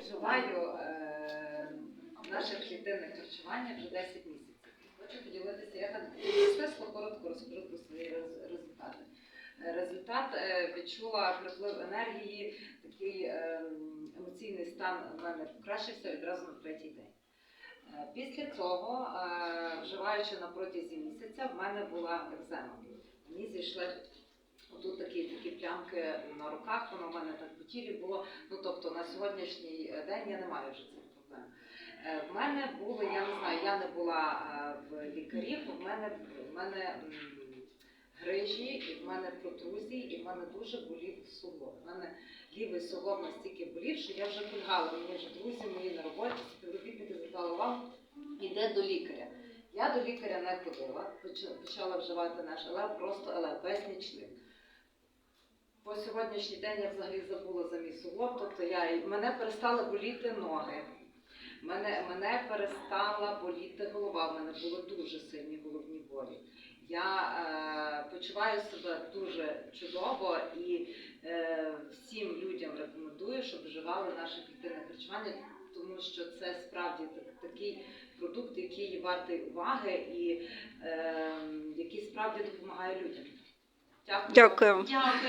вживаю е, наше клітинне харчування вже 10 місяців. Хочу поділитися, я так стисло коротко розкажу про свої результати. Результат е, відчула приплив енергії, такий е, емоційний стан в мене покращився відразу на третій день. Е, Після цього, е, вживаючи на протязі місяця, в мене була екзема. Мені зійшли отут такі плямки на руках, воно в мене так по тілі було. Ну тобто на сьогоднішній день я не маю вже цих проблем. Е, В мене були, я не знаю, я не була е, в лікарів, в мене, в мене грижі, і в мене протрузії, і в мене дуже болів суглоб. В мене лівий суглоб настільки болів, що я вже кульгала. Мені вже друзі мої на роботі, співробітники звертали вам, іде до лікаря. Я до лікаря не ходила, почала вживати наш ЛЕВ, просто ЛЕВ, без нічних. По сьогоднішній день я взагалі забула за мій суглоб, тобто я, мене перестали боліти ноги. Мене, мене перестала боліти голова, в мене були дуже сильні головні болі. Я е, почуваю себе дуже чудово і е, всім людям рекомендую, щоб вживали наше клітинне харчування, тому що це справді так- такий продукт, який вартий уваги і е, який справді допомагає людям. Дякую. Дякую. Дякую.